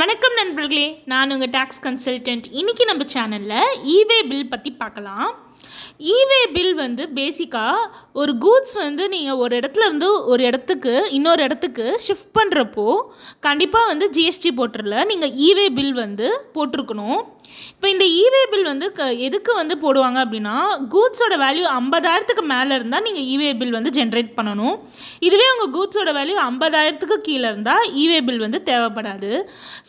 வணக்கம் நண்பர்களே நான் உங்கள் டேக்ஸ் கன்சல்டன்ட் இன்றைக்கி நம்ம சேனலில் இவே பில் பற்றி பார்க்கலாம். இவே பில் வந்து பேசிக்காக ஒரு கூட்ஸ் வந்து நீங்கள் ஒரு இடத்துல இருந்து ஒரு இடத்துக்கு இன்னொரு இடத்துக்கு ஷிஃப்ட் பண்ணுறப்போ கண்டிப்பாக வந்து ஜிஎஸ்டி போட்டுடல நீங்கள் இவே பில் வந்து போட்டிருக்கணும். இப்போ இந்த இவே பில் வந்து க எதுக்கு வந்து போடுவாங்க அப்படின்னா கூட்ஸோட வேல்யூ ஐம்பதாயிரத்துக்கு மேலே இருந்தால் நீங்கள் இவே பில் வந்து ஜென்ரேட் பண்ணணும். இதுவே உங்கள் கூட்ஸோட வேல்யூ ஐம்பதாயிரத்துக்கு கீழே இருந்தால் இவே பில் வந்து தேவைப்படாது.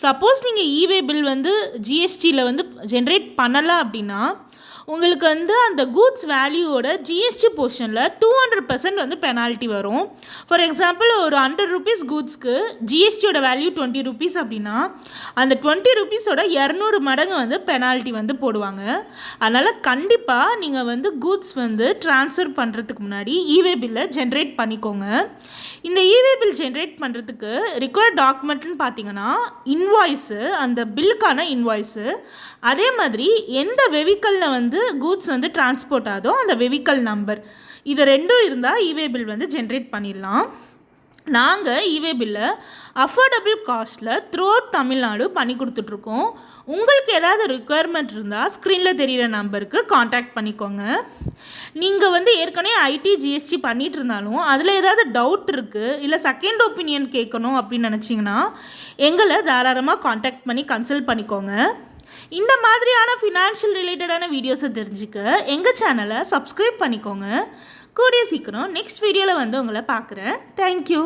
சப்போஸ் நீங்கள் இவே பில் வந்து ஜிஎஸ்டியில் வந்து ஜென்ரேட் பண்ணலை அப்படின்னா உங்களுக்கு வந்து அந்த கூட்ஸ் வேல்யூவோட ஜிஎஸ்டி போர்ஷனில் டூ ஹண்ட்ரட் பர்சன்ட் வந்து பெனால்ட்டி வரும். ஃபார் எக்ஸாம்பிள் ஒரு ஹண்ட்ரட் ருபீஸ் கூட்ஸ்க்கு ஜிஎஸ்டியோட வேல்யூ டுவெண்ட்டி ருபீஸ் அப்படின்னா அந்த டுவெண்ட்டி ருபீஸோட இரநூறு மடங்கு வந்து பெனால்ட்டி வந்து போடுவாங்க. அதனால் கண்டிப்பாக நீங்கள் வந்து கூட்ஸ் வந்து ட்ரான்ஸ்ஃபர் பண்ணுறதுக்கு முன்னாடி இவே பில்லை ஜென்ரேட் பண்ணிக்கோங்க. இந்த இவே பில் ஜென்ரேட் பண்ணுறதுக்கு ரிக்வயர்ட் டாக்குமெண்ட்னு பார்த்தீங்கன்னா இன்வாய்ஸு அந்த பில்லுக்கான இன்வாய்ஸு அதே மாதிரி எந்த வெஹிக்கலில் வந்து வந்து கூட்ஸ் வந்து டிரான்ஸ்போர்ட் ஆகுதோ அந்த வெஹிக்கல் நம்பர் இது ரெண்டும் இருந்தால் இவே பில் வந்து ஜென்ரேட் பண்ணிடலாம். நாங்கள் இவே பில்லை அஃபோர்டபுள் காஸ்ட்டில் த்ரூ அவுட் தமிழ்நாடு பண்ணி கொடுத்துட்ருக்கோம். உங்களுக்கு ஏதாவது ரிக்குயர்மெண்ட் இருந்தால் ஸ்க்ரீனில் தெரிகிற நம்பருக்கு காண்டாக்ட் பண்ணிக்கோங்க. நீங்கள் வந்து ஏற்கனவே ஐடி ஜிஎஸ்டி பண்ணிட்டு இருந்தாலும் அதில் ஏதாவது டவுட் இருக்குது இல்லை செகண்ட் ஒப்பீனியன் கேட்கணும் அப்படின்னு நினச்சிங்கன்னா எங்களை தாராளமாக காண்டாக்ட் பண்ணி கன்சல்ட் பண்ணிக்கோங்க. இந்த மாதிரியான ஃபினான்ஷியல் ரிலேட்டடான வீடியோஸை தெரிஞ்சுக்க எங்கள் சேனலை சப்ஸ்கிரைப் பண்ணிக்கோங்க. கூடிய சீக்கிரம் நெக்ஸ்ட் வீடியோவில் வந்து உங்களை பார்க்குறேன். தேங்க்யூ